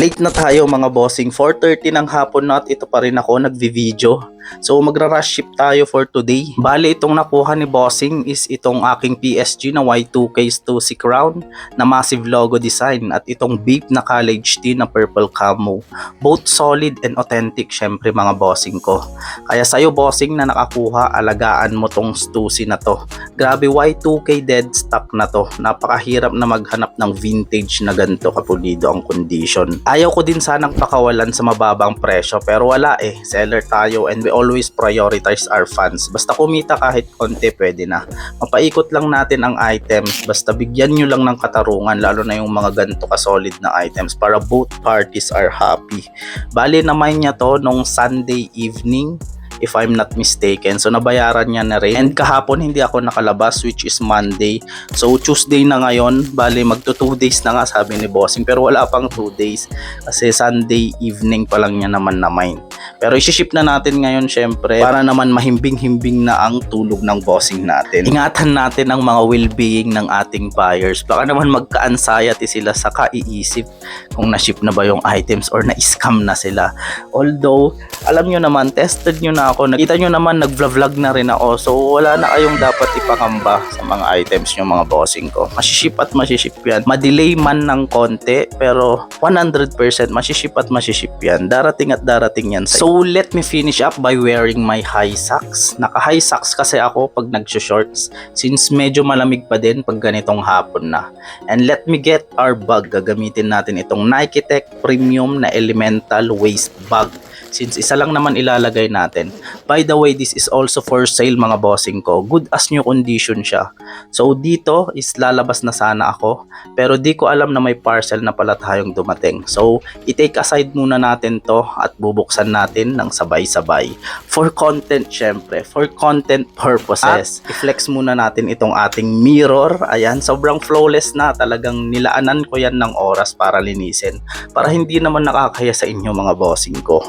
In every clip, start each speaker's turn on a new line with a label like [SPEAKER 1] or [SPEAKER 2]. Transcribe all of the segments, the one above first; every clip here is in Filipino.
[SPEAKER 1] Late na tayo mga bossing. 4.30 ng hapon na at ito pa rin ako nagvi-video. So magra-rush ship tayo for today. Bali itong nakuha ni bossing is itong aking PSG na Y2K Stussy Crown na massive logo design at itong Bape na college tee na purple camo. Both solid and authentic syempre mga bossing ko. Kaya sa'yo bossing na nakakuha, alagaan mo tong Stussy na to. Grabe Y2K dead stock na to. Napakahirap na maghanap ng vintage na ganito kapulido ang condition. Ayaw ko din sanang pakawalan sa mababang presyo pero wala eh. Seller tayo and we always prioritize our funds. Basta kumita kahit konti pwede na. Mapaikot lang natin ang items basta bigyan nyo lang ng katarungan lalo na yung mga ganito ka-solid na items para both parties are happy. Bali naman niya to nung Sunday evening if I'm not mistaken. So nabayaran niya na rin. And kahapon hindi ako nakalabas which is Monday. So Tuesday na ngayon, bali magto 2 days na nga sabi ni Bossing pero wala pang 2 days kasi Sunday evening pa lang niya naman na mine. Pero isi-ship na natin ngayon syempre para naman mahimbing-himbing na ang tulog ng bossing natin. Ingatan natin ang mga well-being ng ating buyers. Baka naman magka-anxiety sila sa kaiisip kung na-ship na ba yung items or na-scam na sila. Although, alam nyo naman, tested nyo na ako. Nakita nyo naman, nag-vlog na rin ako. So, wala na kayong dapat ipakamba sa mga items nyo mga bossing ko. Masiship at masiship yan. Madelay man ng konti, pero 100% masiship at masiship yan. Darating at darating yan. So, let me finish up by wearing my high socks. Naka-high socks kasi ako pag nag-shorts since medyo malamig pa din pag ganitong hapon na. And let me get our bag. Gagamitin natin itong Nike Tech Premium na Elemental Waist Bag since isa lang naman ilalagay natin. By the way, this is also for sale mga bossing ko. Good as new condition siya. So dito is lalabas na sana ako pero di ko alam na may parcel na pala tayong dumating. So i-take aside muna natin to at bubuksan natin ng sabay-sabay. For content syempre, for content purposes. At i-flex muna natin itong ating mirror. Ayan, sobrang flawless na. Talagang nilaanan ko yan ng oras para linisin. Para hindi naman nakakaya sa inyo mga bossing ko.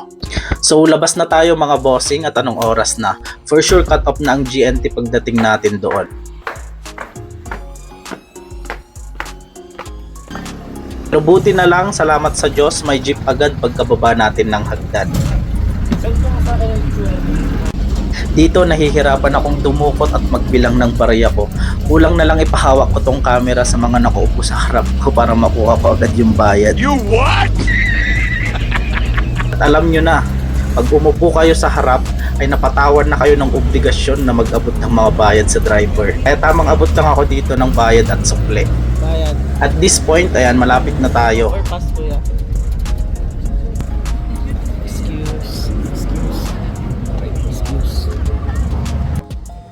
[SPEAKER 1] So labas na tayo mga bossing at anong oras na. For sure cut off na ang GNT pagdating natin doon. Pero buti na lang, salamat sa Diyos, may jeep agad pagkababa natin ng hagdan. Dito nahihirapan akong dumukot at magbilang ng barya ko. Kulang na lang ipahawak ko tong camera sa mga nakaupo sa harap ko para makuha ko agad yung bayad.
[SPEAKER 2] You what?
[SPEAKER 1] At alam nyo na, pag umupo kayo sa harap, ay napatawan na kayo ng obligasyon na mag-abot ng mga bayad sa driver. Kaya tamang abot lang ako dito ng bayad at sukle.
[SPEAKER 3] Bayad.
[SPEAKER 1] At this point, ayan, malapit na tayo.
[SPEAKER 3] Or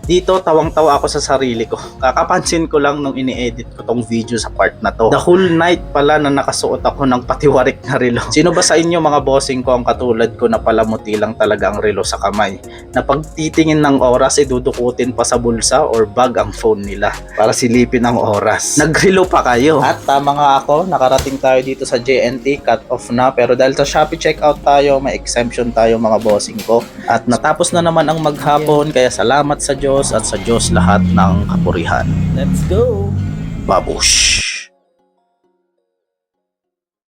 [SPEAKER 1] Dito, tawang-tawa ako sa sarili ko. Kakapansin ko lang nung ini-edit ko tong video sa part na to. The whole night pala na nakasuot ako ng patiwarik na relo. Sino ba sa inyo mga bossing ko ang katulad ko na palamuti lang talaga ang relo sa kamay? Na pag titingin ng oras, idudukutin pa sa bulsa or bag ang phone nila para silipin ang oras. Nagrelo pa kayo. At tama nga ako, nakarating tayo dito sa JNT, cut off na. Pero dahil sa Shopee checkout tayo, may exemption tayo mga bossing ko. At natapos na naman ang maghapon, kaya salamat sa Diyos at sa Diyos lahat ng kapurihan.
[SPEAKER 3] Let's go.
[SPEAKER 1] Babush!